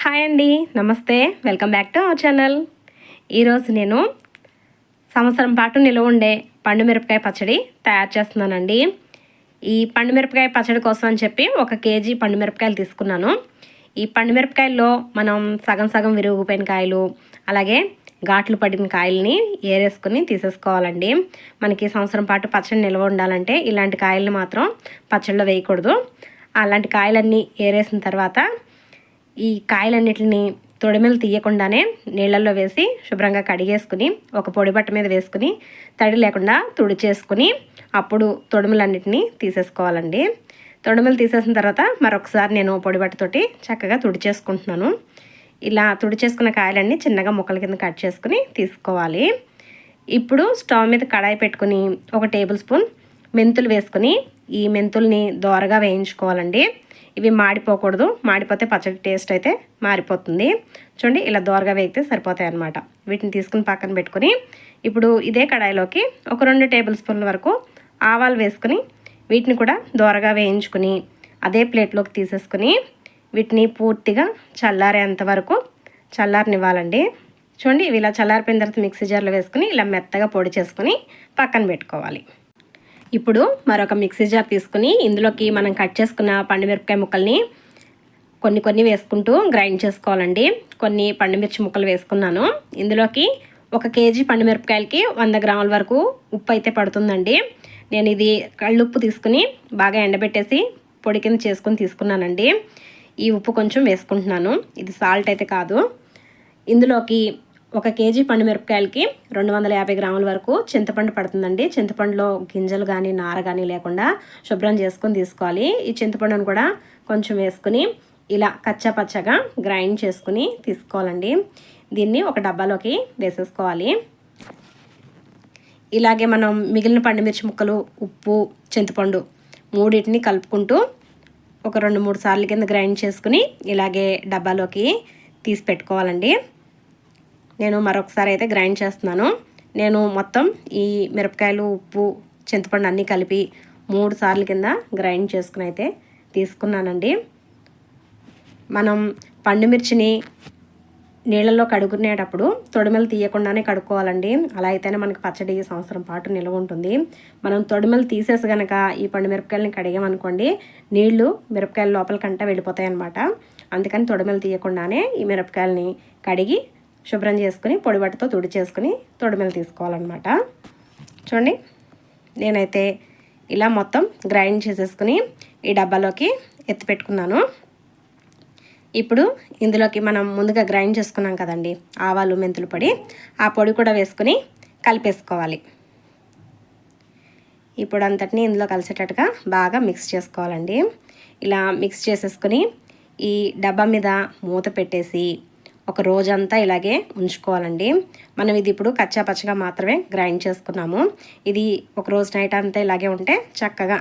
Hi అండి నమస్తే. Welcome back to our channel. ఈరోజు నేను సంవత్సరం పాటు నిల్వ ఉండే పండు మిరపకాయ పచ్చడి తయారు చేస్తున్నానండి. ఈ పండు మిరపకాయ పచ్చడి కోసం అని చెప్పి ఒక కేజీ పండు మిరపకాయలు తీసుకున్నాను. ఈ పండు మిరపకాయల్లో మనం సగం సగం విరిగిపోయిన కాయలు అలాగే ఘాట్లు పడిన కాయల్ని ఏరేసుకుని తీసేసుకోవాలండి. మనకి సంవత్సరం పాటు పచ్చడి నిల్వ ఉండాలంటే ఇలాంటి కాయల్ని మాత్రం పచ్చడిలో వేయకూడదు. అలాంటి కాయలన్నీ ఏరేసిన తర్వాత ఈ కాయలన్నిటిని తొడిమెలు తీయకుండానే నీళ్ళల్లో వేసి శుభ్రంగా కడిగేసుకుని ఒక పొడి బట్ట మీద వేసుకుని తడి లేకుండా తుడిచేసుకుని అప్పుడు తొడిమెలన్నిటిని తీసేసుకోవాలండి. తొడిమెలు తీసేసిన తర్వాత మరొకసారి నేను పొడి బట్టతోటి చక్కగా తుడిచేసుకుంటున్నాను. ఇలా తుడిచేసుకున్న కాయలన్నీ చిన్నగా ముక్కల కింద కట్ చేసుకుని తీసుకోవాలి. ఇప్పుడు స్టవ్ మీద కడాయి పెట్టుకుని ఒక టేబుల్ స్పూన్ మెంతులు వేసుకుని ఈ మెంతుల్ని దోరగా వేయించుకోవాలండి. ఇవి మాడిపోకూడదు. మాడిపోతే పచ్చడి టేస్ట్ అయితే మారిపోతుంది. చూడండి ఇలా దోరగా వేగితే సరిపోతాయి అన్నమాట. వీటిని తీసుకుని పక్కన పెట్టుకుని ఇప్పుడు ఇదే కడాయిలోకి ఒక రెండు టేబుల్ స్పూన్ల వరకు ఆవాలు వేసుకుని వీటిని కూడా దోరగా వేయించుకుని అదే ప్లేట్లోకి తీసేసుకుని వీటిని పూర్తిగా చల్లారేంత వరకు చల్లారనివ్వాలండి. చూడండి ఇవి ఇలా చల్లారిపోయిన తర్వాత మిక్సీ జార్లో వేసుకుని ఇలా మెత్తగా పొడి చేసుకుని పక్కన పెట్టుకోవాలి. ఇప్పుడు మరొక మిక్సీ జార్ తీసుకుని ఇందులోకి మనం కట్ చేసుకున్న పండుమిరపకాయ ముక్కల్ని కొన్ని కొన్ని వేసుకుంటూ గ్రైండ్ చేసుకోవాలండి. కొన్ని పండుమిర్చి ముక్కలు వేసుకున్నాను. ఇందులోకి ఒక కేజీ పండుమిరపకాయలకి వంద గ్రాముల వరకు ఉప్పు అయితే పడుతుందండి. నేను ఇది కళ్ళుప్పు తీసుకుని బాగా ఎండబెట్టేసి పొడి కింద చేసుకుని తీసుకున్నానండి. ఈ ఉప్పు కొంచెం వేసుకుంటున్నాను. ఇది సాల్ట్ అయితే కాదు. ఇందులోకి ఒక కేజీ పండు మిరపకాయలకి రెండు వందల యాభై గ్రాముల వరకు చింతపండు పడుతుందండి. చింతపండులో గింజలు కానీ నార కానీ లేకుండా శుభ్రం చేసుకొని తీసుకోవాలి. ఈ చింతపండును కూడా కొంచెం వేసుకుని ఇలా కచ్చా పచ్చగా గ్రైండ్ చేసుకుని తీసుకోవాలండి. దీన్ని ఒక డబ్బాలోకి వేసేసుకోవాలి. ఇలాగే మనం మిగిలిన పండుమిర్చి ముక్కలు ఉప్పు చింతపండు మూడింటిని కలుపుకుంటూ ఒక రెండు మూడు సార్లు కింద గ్రైండ్ చేసుకుని ఇలాగే డబ్బాలోకి తీసి పెట్టుకోవాలండి. నేను మరొకసారి అయితే గ్రైండ్ చేస్తున్నాను. నేను మొత్తం ఈ మిరపకాయలు ఉప్పు చింతపండు అన్నీ కలిపి మూడు సార్లు కింద గ్రైండ్ చేసుకుని అయితే తీసుకున్నానండి. మనం పండుమిర్చిని నీళ్ళల్లో కడుగునేటప్పుడు తొడిమెలు తీయకుండానే కడుక్కోవాలండి. అలా అయితేనే మనకి పచ్చడి సంవత్సరం పాటు నిల్వ ఉంటుంది. మనం తొడిమెలు తీసేసి కనుక ఈ పండు మిరపకాయలని కడిగామనుకోండి నీళ్ళు మిరపకాయల లోపల కంట వెళ్ళిపోతాయి అనమాట అందుకని తొడిమెలు తీయకుండానే ఈ మిరపకాయలని కడిగి శుభ్రం చేసుకుని పొడి బట్టతో తుడి చేసుకుని తొడిమెలు తీసుకోవాలన్నమాట. చూడండి నేనైతే ఇలా మొత్తం గ్రైండ్ చేసేసుకుని ఈ డబ్బాలోకి ఎత్తి పెట్టుకున్నాను. ఇప్పుడు ఇందులోకి మనం ముందుగా గ్రైండ్ చేసుకున్నాం కదండి ఆవాలు మెంతులు పొడి ఆ పొడి కూడా వేసుకుని కలిపేసుకోవాలి. ఇప్పుడు అంతటిని ఇందులో కలిసేటట్టుగా బాగా మిక్స్ చేసుకోవాలండి. ఇలా మిక్స్ చేసేసుకుని ఈ డబ్బా మీద మూత పెట్టేసి ఒక రోజంతా ఇలాగే ఉంచుకోవాలండి. మనం ఇది ఇప్పుడు కచ్చా పచ్చగా మాత్రమే గ్రైండ్ చేసుకున్నాము. ఇది ఒక రోజు నైట్ అంతా ఇలాగే ఉంటే చక్కగా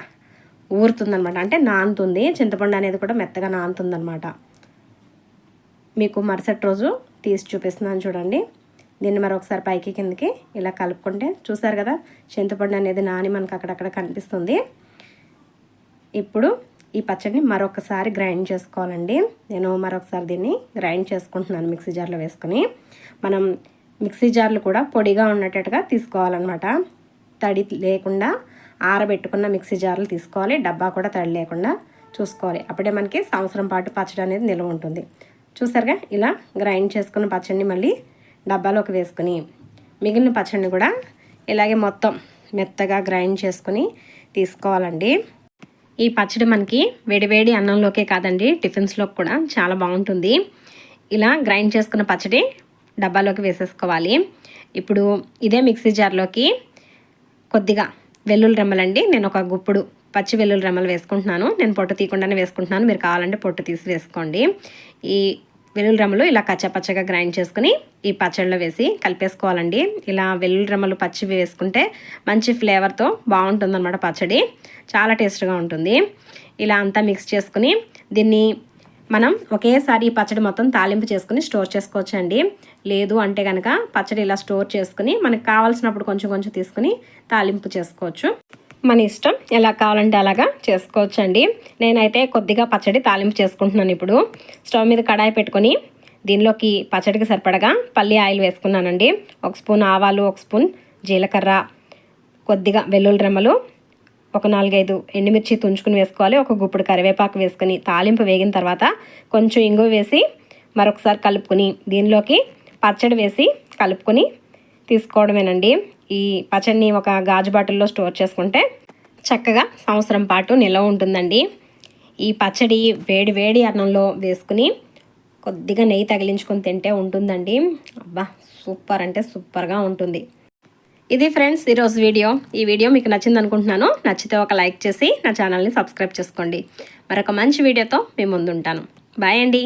ఊరుతుందనమాట అంటే నానుతుంది. చింతపండు అనేది కూడా మెత్తగా నానుతుందనమాట మీకు మరుసటి రోజు తీసి చూపిస్తున్నాను చూడండి. దీన్ని మరొకసారి పైకి కిందకి ఇలా కలుపుకుంటే చూసారు కదా? చింతపండు అనేది నాని మనకు అక్కడక్కడ కనిపిస్తుంది. ఇప్పుడు ఈ పచ్చడిని మరొకసారి గ్రైండ్ చేసుకోవాలండి. నేను మరొకసారి దీన్ని గ్రైండ్ చేసుకుంటున్నాను మిక్సీ జార్లో వేసుకొని. మనం మిక్సీ జార్లు కూడా పొడిగా ఉన్నట్టుగా తీసుకోవాలన్నమాట. తడి లేకుండా ఆరబెట్టుకున్న మిక్సీ జార్లు తీసుకోవాలి. డబ్బా కూడా తడి లేకుండా చూసుకోవాలి. అప్పుడే మనకి సంవత్సరం పాటు పచ్చడి అనేది నిల్వ ఉంటుంది. చూసారుగా? ఇలా గ్రైండ్ చేసుకున్న పచ్చడిని మళ్ళీ డబ్బాలోకి వేసుకుని మిగిలిన పచ్చడిని కూడా ఇలాగే మొత్తం మెత్తగా గ్రైండ్ చేసుకుని తీసుకోవాలండి. ఈ పచ్చడి మనకి వేడివేడి అన్నంలోకే కాదండి టిఫిన్స్లోకి కూడా చాలా బాగుంటుంది. ఇలా గ్రైండ్ చేసుకున్న పచ్చడి డబ్బాలోకి వేసేసుకోవాలి. ఇప్పుడు ఇదే మిక్సీ జార్లోకి కొద్దిగా వెల్లుల్లి రెమ్మలండి. నేను ఒక గుప్పుడు పచ్చి వెల్లుల్లి రెమ్మలు వేసుకుంటున్నాను. నేను పొట్టు తీయకుండానే వేసుకుంటున్నాను. మీరు కావాలంటే పొట్టు తీసి వేసుకోండి. ఈ వెల్లుల్లి రమ్మలు ఇలా కచ్చపచ్చగా గ్రైండ్ చేసుకుని ఈ పచ్చడిలో వేసి కలిపేసుకోవాలండి. ఇలా వెల్లుల్లి రమ్మలు పచ్చి వేసుకుంటే మంచి ఫ్లేవర్తో బాగుంటుందన్నమాట పచ్చడి. చాలా టేస్ట్గా ఉంటుంది. ఇలా అంతా మిక్స్ చేసుకుని దీన్ని మనం ఒకేసారి ఈ పచ్చడి మొత్తం తాలింపు చేసుకుని స్టోర్ చేసుకోవచ్చు అండి లేదు అంటే కనుక పచ్చడి ఇలా స్టోర్ చేసుకుని మనకు కావాల్సినప్పుడు కొంచెం కొంచెం తీసుకుని తాలింపు చేసుకోవచ్చు. మన ఇష్టం. ఎలా కావాలంటే అలాగా చేసుకోవచ్చండి. నేనైతే కొద్దిగా పచ్చడి తాలింపు చేసుకుంటున్నాను ఇప్పుడు. స్టవ్ మీద కడాయి పెట్టుకొని దీనిలోకి పచ్చడికి సరిపడగా పల్లి ఆయిల్ వేసుకున్నానండి. ఒక స్పూన్ ఆవాలు ఒక స్పూన్ జీలకర్ర కొద్దిగా వెల్లుల్లి రెమ్మలు ఒక నాలుగైదు ఎండుమిర్చి తుంచుకుని వేసుకోవాలి. ఒక గుప్పుడు కరివేపాకు వేసుకొని తాలింపు వేగిన తర్వాత కొంచెం ఇంగువ వేసి మరొకసారి కలుపుకొని దీనిలోకి పచ్చడి వేసి కలుపుకొని తీసుకోవడమేనండి. ఈ పచ్చడిని ఒక గాజు బాటిల్లో స్టోర్ చేసుకుంటే చక్కగా సంవత్సరం పాటు నిల్వ ఉంటుందండి. ఈ పచ్చడి వేడి వేడి అన్నంలో వేసుకుని కొద్దిగా నెయ్యి తగిలించుకొని తింటే ఉంటుందండి. అబ్బా సూపర్ అంటే సూపర్గా ఉంటుంది. ఇది ఫ్రెండ్స్ ఈరోజు వీడియో. ఈ వీడియో మీకు నచ్చింది అనుకుంటున్నాను. నచ్చితే ఒక లైక్ చేసి నా ఛానల్ని సబ్స్క్రైబ్ చేసుకోండి. మరొక మంచి వీడియోతో మీ ముందుంటాను. బాయ్ అండి.